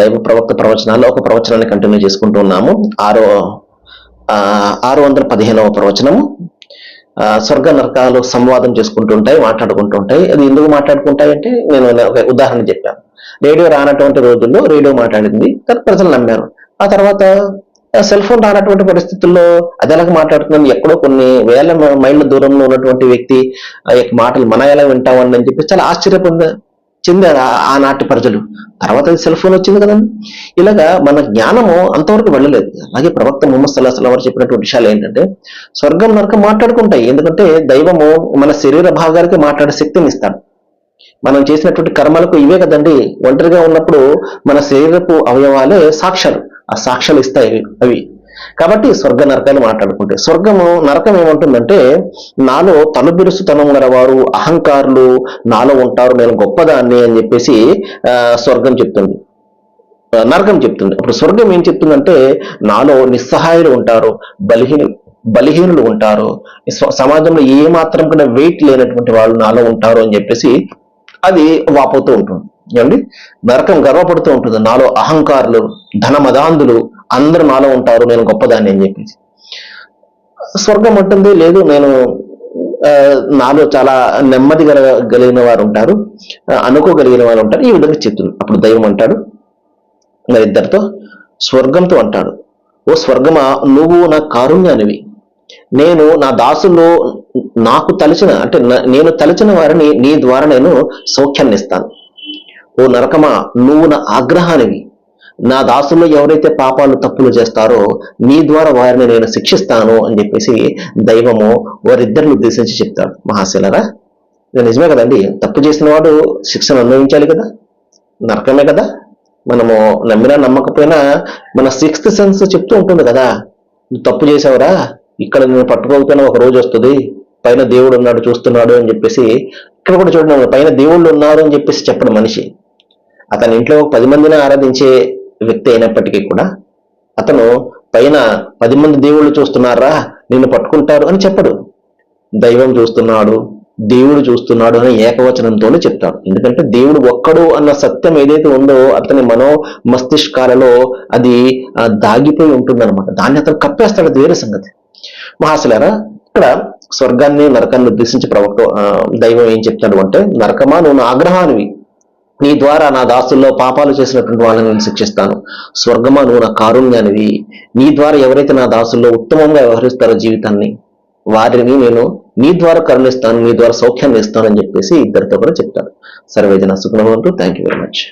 దైవ ప్రవక్త ప్రవచనాల్లో ఒక ప్రవచనాన్ని కంటిన్యూ చేసుకుంటూ ఉన్నాము. ఆరో ఆరు వందల పదిహేనవ ప్రవచనము స్వర్గ నరకాలు సంవాదం చేసుకుంటుంటాయి మాట్లాడుకుంటుంటాయి అది ఎందుకు మాట్లాడుకుంటాయంటే నేను ఒక ఉదాహరణ చెప్పాను. రేడియో రానటువంటి రోజుల్లో రేడియో మాట్లాడింది కానీ ప్రజలు నమ్మారు. ఆ తర్వాత సెల్ ఫోన్ రానటువంటి పరిస్థితుల్లో అది ఎలాగ మాట్లాడుతున్నాను ఎక్కడో కొన్ని వేల మైళ్ళ దూరంలో ఉన్నటువంటి వ్యక్తి ఆ యొక్క మాటలు మన ఎలా వింటామని చెప్పి చాలా ఆశ్చర్యపొంద చెందారు ఆనాటి ప్రజలు? తర్వాత సెల్ ఫోన్ వచ్చింది కదండి. ఇలాగా మన జ్ఞానము అంతవరకు వెళ్ళలేదు. అలాగే ప్రవక్త ముహమ్మద్ సల్లాహ్ వారు చెప్పినటువంటి విషయాలు ఏంటంటే స్వర్గం నరకం మాట్లాడుకుంటాయి. ఎందుకంటే దైవము మన శరీర భాగాలకి మాట్లాడే శక్తిని ఇస్తాడు. మనం చేసినటువంటి కర్మలకు ఇవే కదండి. ఒంటరిగా ఉన్నప్పుడు మన శరీరపు అవయవాలే సాక్ష్యాలు ఆ సాక్ష్యాలు ఇస్తాయి అవి. కాబట్టి స్వర్గ నరకాలు మాట్లాడుకుంటే స్వర్గము నరకం ఏమంటుందంటే నాలో తనుబిరుసుతనం గలవారు అహంకారులు నాలో ఉంటారు నేను గొప్పదాన్ని అని చెప్పేసి స్వర్గం చెప్తుంది. నరకం చెప్తుంది. అప్పుడు స్వర్గం ఏం చెప్తుందంటే నాలో నిస్సహాయులు ఉంటారు బలహీన బలహీనులు ఉంటారు సమాజంలో ఏ మాత్రం కూడా వెయిట్ లేనటువంటి వాళ్ళు నాలో ఉంటారు అని చెప్పేసి అది వాపోతూ ఉంటుంది. ఏమండి? నరకం గర్వపడుతూ ఉంటుంది. నాలో అహంకారులు ధనమదాంధులు అందరూ నాలో ఉంటారు నేను గొప్పదాన్ని అని చెప్పేసి. స్వర్గం అంటుంది లేదు నేను ఆ, నాలో చాలా నెమ్మది గల- కలిగిన వారు ఉంటారు అనుకోగలిగిన వారు ఉంటారు ఈ విధంగా చెప్తుంది అప్పుడు దైవం అంటాడు మరి ఇద్దరితో స్వర్గంతో అంటాడు ఓ స్వర్గమా నువ్వు నా కారుణ్యానివి. నేను నా దాసుల్లో నాకు తలచిన అంటే నేను తలచిన వారిని నీ ద్వారా నేను సౌఖ్యాన్ని ఇస్తాను. ఓ నరకమా నువ్వు నా ఆగ్రహానివి. నా దాసుల్లో ఎవరైతే పాపాలు తప్పులు చేస్తారో నీ ద్వారా వారిని నేను శిక్షిస్తాను అని చెప్పేసి దైవము వారిద్దరిని ఉద్దేశించి చెప్తాడు మహాశిలరా. నిజమే కదండి. తప్పు చేసిన వాడు శిక్షను అనుభవించాలి కదా. నరకమే కదా. మనము నమ్మినా నమ్మకపోయినా మన సిక్స్త్ సెన్స్ చెప్తూ ఉంటుంది కదా. నువ్వు తప్పు చేసావురా ఇక్కడ నేను పట్టుకోకపోయినా ఒక రోజు వస్తుంది. పైన దేవుడు ఉన్నాడు చూస్తున్నాడు అని చెప్పేసి ఇక్కడ కూడా చూడండి పైన దేవుళ్ళు ఉన్నారు అని చెప్పేసి చెప్పడు మనిషి. అతని ఇంట్లో పది మందిని ఆరాధించే వ్యక్తి అయినప్పటికీ కూడా అతను పైన పది మంది దేవుళ్ళు చూస్తున్నారా? నిన్ను పట్టుకుంటారు అని చెప్పడు. దైవం చూస్తున్నాడు దేవుడు చూస్తున్నాడు అని ఏకవచనంతోనే చెప్తాడు. ఎందుకంటే దేవుడు ఒక్కడు అన్న సత్యం ఏదైతే ఉందో అతని మనో మస్తిష్కాలలో అది దాగిపోయి ఉంటుందన్నమాట. దాన్ని అతను కప్పేస్తాడు. వేరే సంగతి. మహాశలారా ఇక్కడ స్వర్గాన్ని నరకాన్ని ఉద్దేశించి ప్రవక్త దైవం ఏం చెప్తాడు అంటే నరకమా నువ్వు ఆగ్రహానివి. నీ ద్వారా నా దాసుల్లో పాపాలు చేసినటువంటి వాళ్ళని నేను శిక్షిస్తాను. స్వర్గమా నువ్వు నా కారుణ్యానివి. నీ ద్వారా ఎవరైతే నా దాసుల్లో ఉత్తమంగా వ్యవహరిస్తారో జీవితాన్ని వారిని నేను నీ ద్వారా కరుణిస్తాను నీ ద్వారా సౌఖ్యాన్ని ఇస్తాను అని చెప్పేసి ఇద్దరితో కూడా చెప్తాడు. సర్వేజన సుఖనవంతు థ్యాంక్ యూ వెరీ మచ్